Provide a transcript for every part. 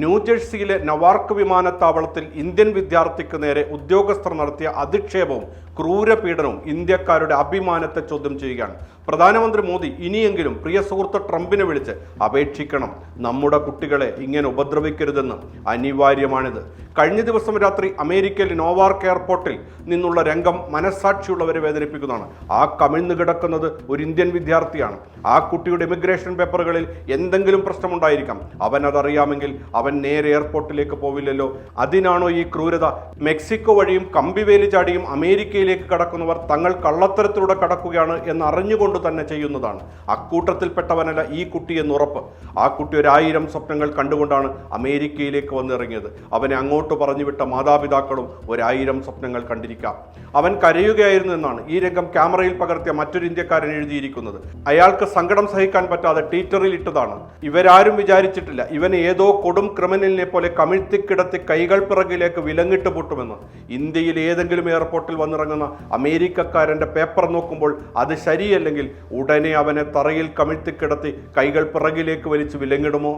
ന്യൂജേഴ്സിയിലെ നവാർക്ക് വിമാനത്താവളത്തിൽ ഇന്ത്യൻ വിദ്യാർത്ഥിക്ക് നേരെ ഉദ്യോഗസ്ഥർ നടത്തിയ അധിക്ഷേപവും ക്രൂരപീഡനവും ഇന്ത്യക്കാരുടെ അഭിമാനത്തെ ചോദ്യം ചെയ്യുകയാണ്. പ്രധാനമന്ത്രി മോദി ഇനിയെങ്കിലും പ്രിയ സുഹൃത്ത് ട്രംപിനെ വിളിച്ച് അപേക്ഷിക്കണം. നമ്മുടെ കുട്ടികളെ ഇങ്ങനെ ഉപദ്രവിക്കരുതെന്ന് അനിവാര്യമാണിത്. കഴിഞ്ഞ ദിവസം രാത്രി അമേരിക്കയിലെ നോവാർക്ക് എയർപോർട്ടിൽ നിന്നുള്ള രംഗം മനസ്സാക്ഷിയുള്ളവരെ വേദനിപ്പിക്കുന്നതാണ്. ആ കമിഴ്ന്നു കിടക്കുന്നത് ഒരു ഇന്ത്യൻ വിദ്യാർത്ഥിയാണ്. ആ കുട്ടിയുടെ ഇമിഗ്രേഷൻ പേപ്പറുകളിൽ എന്തെങ്കിലും പ്രശ്നമുണ്ടായിരിക്കാം. അവൻ അതറിയാമെങ്കിൽ അവൻ നേരെ എയർപോർട്ടിലേക്ക് പോവില്ലല്ലോ. അതിനാണോ ഈ ക്രൂരത? മെക്സിക്കോ വഴിയും കമ്പിവേലി ചാടിയും അമേരിക്കയിലേക്ക് കടക്കുന്നവർ തങ്ങൾ കള്ളത്തരത്തിലൂടെ കടക്കുകയാണ് എന്ന് അറിഞ്ഞുകൊണ്ട് തന്നെ ചെയ്യുന്നതാണ്. അക്കൂട്ടത്തിൽപ്പെട്ടവനല്ല ഈ കുട്ടി ആ കുട്ടി ഒരായിരം സ്വപ്നങ്ങൾ കണ്ടുകൊണ്ടാണ് അമേരിക്കയിലേക്ക് വന്നിറങ്ങിയത്. അവനെ അങ്ങോട്ട് പറഞ്ഞു വിട്ട മാതാപിതാക്കളും ഒരായിരം സ്വപ്നങ്ങൾ കണ്ടിരിക്കാം. അവൻ കരയുകയായിരുന്നു എന്നാണ് ഈ രംഗം ക്യാമറയിൽ പകർത്തിയ മറ്റൊരു ഇന്ത്യക്കാരൻ എഴുതിയിരിക്കുന്നത്. അയാൾക്ക് സങ്കടം സഹിക്കാൻ പറ്റാതെ ട്വിറ്ററിൽ ഇട്ടതാണ്. ഇവരാരും വിചാരിച്ചിട്ടില്ല ഇവൻ ഏതോ കൊടും ക്രിമിനലിനെ പോലെ കമിഴ്ത്തിക്കിടത്തി കൈകൾ പിറകിലേക്ക് വിലങ്ങിട്ട് പൊട്ടുമെന്ന്. ഇന്ത്യയിൽ ഏതെങ്കിലും എയർപോർട്ടിൽ വന്നിറങ്ങുന്ന അമേരിക്കക്കാരന്റെ പേപ്പർ നോക്കുമ്പോൾ അത് ശരിയല്ലെങ്കിൽ ഉടനെ അവനെ തറയിൽ കമിഴ്ത്തിക്കിടത്തി കൈകൾ പിറകിലേക്ക് വലിച്ചു വിലങ്ങിടുമോ?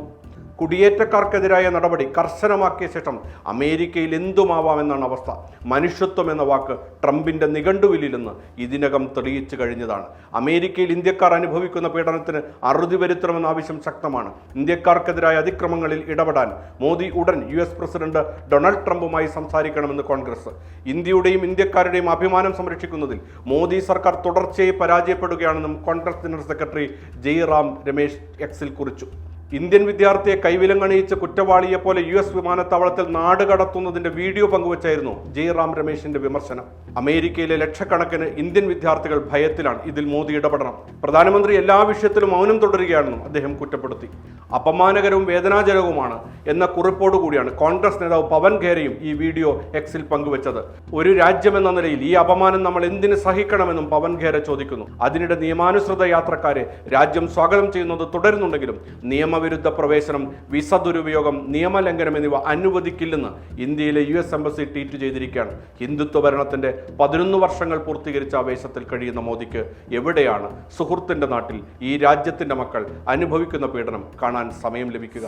കുടിയേറ്റക്കാർക്കെതിരായ നടപടി കർശനമാക്കിയ ശേഷം അമേരിക്കയിൽ എന്തുമാവാം എന്നാണ് അവസ്ഥ? മനുഷ്യത്വം എന്ന വാക്ക് ട്രംപിന്റെ നിഘണ്ടുവിലില്ലെന്ന് ഇതിനകം തെളിയിച്ചു കഴിഞ്ഞതാണ്. അമേരിക്കയിൽ ഇന്ത്യക്കാർ അനുഭവിക്കുന്ന പീഡനത്തിന് അറുതി വരുത്തണമെന്ന ആവശ്യം ശക്തമാണ്. ഇന്ത്യക്കാർക്കെതിരായ അതിക്രമങ്ങളിൽ ഇടപെടാൻ മോദി ഉടൻ യു എസ് പ്രസിഡന്റ് ഡൊണാൾഡ് ട്രംപുമായി സംസാരിക്കണമെന്ന് കോൺഗ്രസ്. ഇന്ത്യയുടെയും ഇന്ത്യക്കാരുടെയും അഭിമാനം സംരക്ഷിക്കുന്നതിൽ മോദി സർക്കാർ തുടർച്ചയായി പരാജയപ്പെടുകയാണെന്നും കോൺഗ്രസ് ജനറൽ സെക്രട്ടറി ജയ്റാം രമേശ് എക്സിൽ കുറിച്ചു. ഇന്ത്യൻ വിദ്യാർത്ഥിയെ കൈവിലങ്ങണിയിച്ച് കുറ്റവാളിയെ പോലെ യു എസ് വിമാനത്താവളത്തിൽ നാട് കടത്തുന്നതിന്റെ വീഡിയോ പങ്കുവച്ചായിരുന്നു ജയ്റാം രമേശിന്റെ വിമർശനം. അമേരിക്കയിലെ ലക്ഷക്കണക്കിന് ഇന്ത്യൻ വിദ്യാർത്ഥികൾ ഭയത്തിലാണ് ഇതിൽ മോദി ഇടപെടണം. പ്രധാനമന്ത്രി എല്ലാ വിഷയത്തിലും മൗനം തുടരുകയാണെന്നും അദ്ദേഹം കുറ്റപ്പെടുത്തി. അപമാനകരവും വേദനാജനകവുമാണ് എന്ന കുറിപ്പോട് കൂടിയാണ് കോൺഗ്രസ് നേതാവ് പവൻ ഖേരയും ഈ വീഡിയോ എക്സിൽ പങ്കുവച്ചത്. ഒരു രാജ്യമെന്ന നിലയിൽ ഈ അപമാനം നമ്മൾ എന്തിന് സഹിക്കണമെന്നും പവൻ ഖേര ചോദിക്കുന്നു. അതിനിടെ നിയമാനുസൃത യാത്രക്കാരെ രാജ്യം സ്വാഗതം ചെയ്യുന്നത് തുടരുന്നുണ്ടെങ്കിലും നിയമവിരുദ്ധ പ്രവേശനം വിസ ദുരുപയോഗം നിയമലംഘനം എന്നിവ അനുവദിക്കില്ലെന്ന് ഇന്ത്യയിലെ യു എസ് എംബസി ട്വീറ്റ് ചെയ്തിരിക്കുകയാണ്. ഹിന്ദുത്വ ഭരണത്തിന്റെ പതിനൊന്ന് വർഷങ്ങൾ പൂർത്തീകരിച്ച ആവേശത്തിൽ കഴിയുന്ന മോദിക്ക് എവിടെയാണ് സുഹൃത്തിന്റെ നാട്ടിൽ ഈ രാജ്യത്തിന്റെ മക്കൾ അനുഭവിക്കുന്ന പീഡനം കാണാൻ സമയം ലഭിക്കുക?